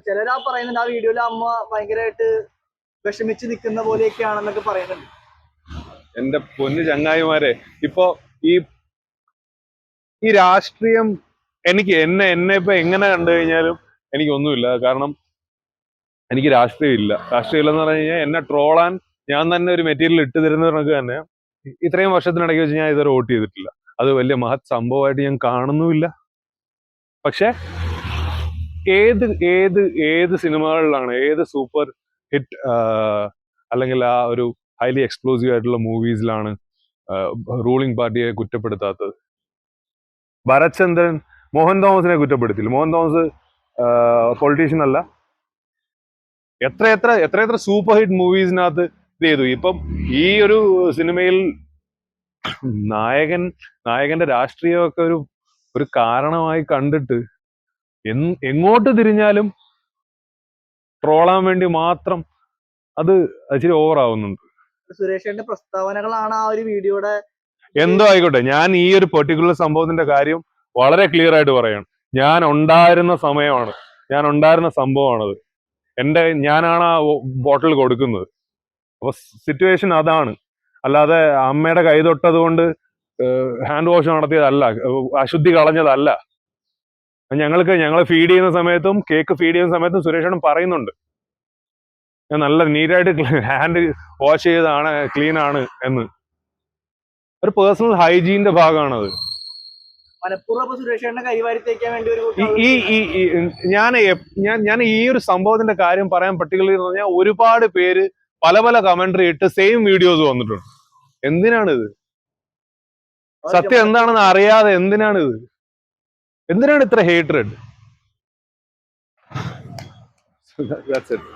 അപ്പൊ ചിലരാ പറയുന്നുണ്ട് ആ വീഡിയോയിൽ അമ്മ ഭയങ്കരമായിട്ട് വിഷമിച്ച് നിൽക്കുന്ന പോലെയൊക്കെയാണെന്നൊക്കെ പറയുന്നുണ്ട്. എന്റെ പൊന്നു ചങ്ങായിമാരെ ഇപ്പൊ ഈ ഈ രാഷ്ട്രീയം എനിക്ക് എന്നെ എന്നെ ഇപ്പൊ എങ്ങനെ കണ്ടു കഴിഞ്ഞാലും എനിക്കൊന്നുമില്ല. കാരണം എനിക്ക് രാഷ്ട്രീയം ഇല്ല. രാഷ്ട്രീയം ഇല്ലെന്ന് പറഞ്ഞു കഴിഞ്ഞാൽ എന്നെ ട്രോളാൻ ഞാൻ തന്നെ ഒരു മെറ്റീരിയൽ ഇട്ട് തരുന്നവർക്ക് തന്നെ ഇത്രയും വർഷത്തിനിടയ്ക്ക് വെച്ച് ഞാൻ ഇതുവരെ വോട്ട് ചെയ്തിട്ടില്ല. അത് വലിയ മഹത് സംഭവമായിട്ട് ഞാൻ കാണുന്നുമില്ല. പക്ഷെ ഏത് ഏത് ഏത് സിനിമകളിലാണ് ഏത് സൂപ്പർ ഹിറ്റ് അല്ലെങ്കിൽ ആ ഒരു ഹൈലി എക്സ്പ്ലോസീവ് ആയിട്ടുള്ള മൂവീസിലാണ് റൂളിംഗ് പാർട്ടിയെ കുറ്റപ്പെടുത്താത്തത്? ഭരചന്ദ്രൻ ചന്ദ്രൻ മോഹൻ തോമസിനെ കുറ്റപ്പെടുത്തില്ല മോഹൻ തോമസ് പൊളിറ്റീഷ്യൻ അല്ല. എത്ര എത്ര എത്ര എത്ര സൂപ്പർ ഹിറ്റ് മൂവീസിനകത്ത് ഇത് ചെയ്തു? ഇപ്പം ഈ ഒരു സിനിമയിൽ നായകൻ നായകന്റെ രാഷ്ട്രീയമൊക്കെ ഒരു ഒരു കാരണമായി കണ്ടിട്ട് എങ്ങോട്ട് തിരിഞ്ഞാലും ട്രോളാൻ വേണ്ടി മാത്രം അത് ഇച്ചിരി ഓവർ ആവുന്നുണ്ട്. സുരേഷേന്റെ പ്രസ്താവനകളാണ് ആ ഒരു വീഡിയോയുടെ എന്തോ ആയിക്കോട്ടെ ഞാൻ ഈ ഒരു പെർട്ടിക്കുലർ സംഭവത്തിന്റെ കാര്യം വളരെ ക്ലിയർ ആയിട്ട് പറയാണ്. ഞാൻ ഉണ്ടായിരുന്ന സമയമാണ് ഞാൻ ഉണ്ടായിരുന്ന സംഭവമാണത്. എന്റെ ഞാനാണ് ആ ബോട്ടിൽ കൊടുക്കുന്നത്. അപ്പൊ സിറ്റുവേഷൻ അതാണ്. അല്ലാതെ അമ്മയുടെ കൈ തൊട്ടത് കൊണ്ട് ഹാൻഡ് വാഷ് നടത്തിയതല്ല അശുദ്ധി കളഞ്ഞതല്ല. ഞങ്ങൾക്ക് ഞങ്ങളെ ഫീഡ് ചെയ്യുന്ന സമയത്തും കേക്ക് ഫീഡ് ചെയ്യുന്ന സമയത്തും സുരേഷണം പറയുന്നുണ്ട്. ഞാൻ നല്ല നീറ്റായിട്ട് ഹാൻഡ് വാഷ് ചെയ്താണ് ക്ലീൻ ആണ് എന്ന്. ഒരു പേഴ്സണൽ ഹൈജീനിന്റെ ഭാഗമാണത്. ഈ ഈ ഞാൻ ഞാൻ ഞാൻ ഈ ഒരു സംഭവത്തിന്റെ കാര്യം പറയാൻ പർട്ടിക്കുലർ എന്ന് പറഞ്ഞാൽ ഒരുപാട് പേര് പല പല കമന്ററി ഇട്ട് സെയിം വീഡിയോസ് വന്നിട്ടുണ്ട്. എന്തിനാണിത്? സത്യം എന്താണെന്ന് അറിയാതെ എന്തിനാണ് ഇത് എന്തിനാണ് ഇത്ര ഹേറ്റ്രഡ്